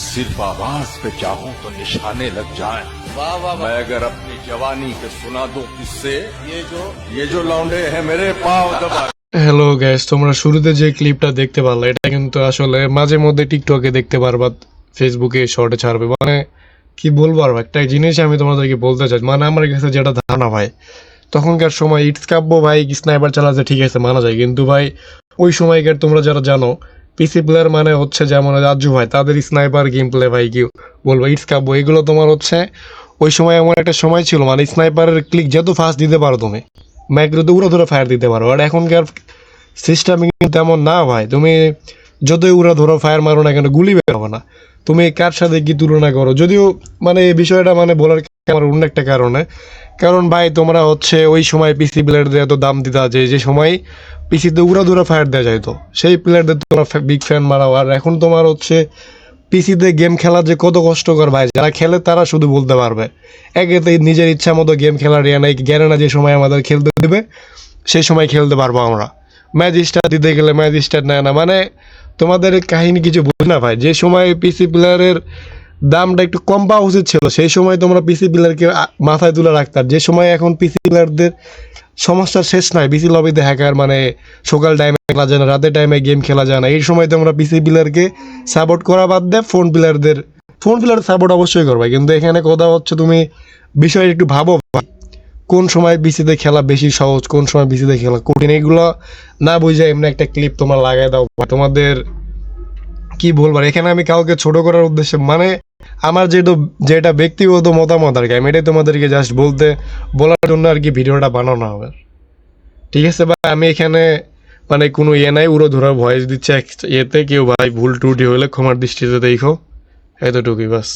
सिर्फ आवाज पे चाहूं तो निशाने लग जाएं वाह वाह वाह मैं अगर अपनी जवानी के सुना दूं किससे ये जो ये जो लौंडे हैं मेरे पाँव दबा হ্যালো গ্যাস তোমরা শুরুতে যে ক্লিপটা দেখতে পারলে এটা কিন্তু আসলে মাঝে মধ্যে টিকটকে দেখতে পারবা ফেসবুকে শর্টে ছাড়বে মানে কি বলবো আর ভাই, একটা জিনিস আমি তোমাদেরকে বলতে চাই মানে আমার কাছে যেটা ধারণা ভাই তখনকার সময় ইটস কাব্য ভাই স্নাইপার চালাতে ঠিক আছে মানা যায় কিন্তু ভাই ওই সময়কার তোমরা যারা জানো পিসি প্লেয়ার মানে হচ্ছে যেমন রাজু ভাই, তাদের স্নাইপার গেম প্লে ভাই কি বলব ইটস কাব্য এগুলো তোমার হচ্ছে ওই সময় এমন একটা সময় ছিল মানে স্নাইপারের ক্লিক যেহেতু ফার্স্ট দিতে পারো তুমি ম্যাকরোতে উড়ো ধরে ফায়ার দিতে পারো, আর এখনকার সিস্টেম কিন্তু তেমন না ভাই, তুমি যতই উড়া ধরো ফায়ার মারো না কেন, গুলি বের হবে না, তুমি কার সাথে কি তুলনা করো, যদিও মানে এই বিষয়টা মানে বলার আমার অন্য একটা কারণে। কারণ ভাই, তোমরা হচ্ছে ওই সময় পিসি প্লেয়ারদের এত দাম দিতে আছে যে সময় পিসিতে উড়া ধরে ফায়ার দেওয়া যাইতো। সেই প্লেয়ারদের তোমরা বিগ ফ্যান মারাও। আর এখন তোমার হচ্ছে পিসিতে গেম খেলা যে কত কষ্টকর ভাই, যারা খেলে তারা শুধু বলতে পারবে। একেতে নিজের ইচ্ছা মতো গেম খেলার ইয়ে নাই জ্ঞানে না যে সময় আমাদের খেলতে দেবে সেই সময় খেলতে পারব আমরা। ম্যাচ স্টার দিতে গেলে ম্যাচ স্টার নেয় না। মানে তোমাদের কাহিনী কিছু বুঝ না ভাই, যে সময় পিসি প্লেয়ারের দামটা একটু কম পাওয়া উচিত ছিল। সেই সময় তোমরা পিসি প্লেয়ারকে মাথায় তুলে রাখতাম যে সময় এখন পিসি প্লেয়ারদের সমস্যার শেষ নাই। পিসি লবিতে হ্যাকার মানে সকাল টাইমে খেলা যায় না রাতের টাইমে গেম খেলা যায় না। এই সময় তোমরা পিসি প্লেয়ারকে সাপোর্ট করা বাদ দেয় ফোন প্লেয়ারদের ফোন প্লেয়ার সাপোর্ট অবশ্যই করবে। কিন্তু এখানে কথা হচ্ছে তুমি বিষয় একটু ভাবো কোন সময় বিসিতে খেলা বেশি সহজ, কোন সময় বিসিতে খেলা কঠিন, এগুলো না বুঝে এমনি একটা ক্লিপ তোমার লাগাই দাও। তোমাদের কি বলবার এখানে আমি কাউকে ছোট করার উদ্দেশ্যে মানে আমার যেটা যেটা ব্যক্তিগত মতামত আর কি, আমি এটাই তোমাদেরকে জাস্ট বলতে, বলার জন্য আর কি ভিডিওটা বানানো হবে। ঠিক আছে ভাই, আমি এখানে মানে কোনো ইয়ে নাই, উড়ো ধরার ভয়েস দিচ্ছে এতে কেউ ভাই ভুল টুটি হলে ক্ষমার দৃষ্টিতে দেখো। এতটুকুই বাস।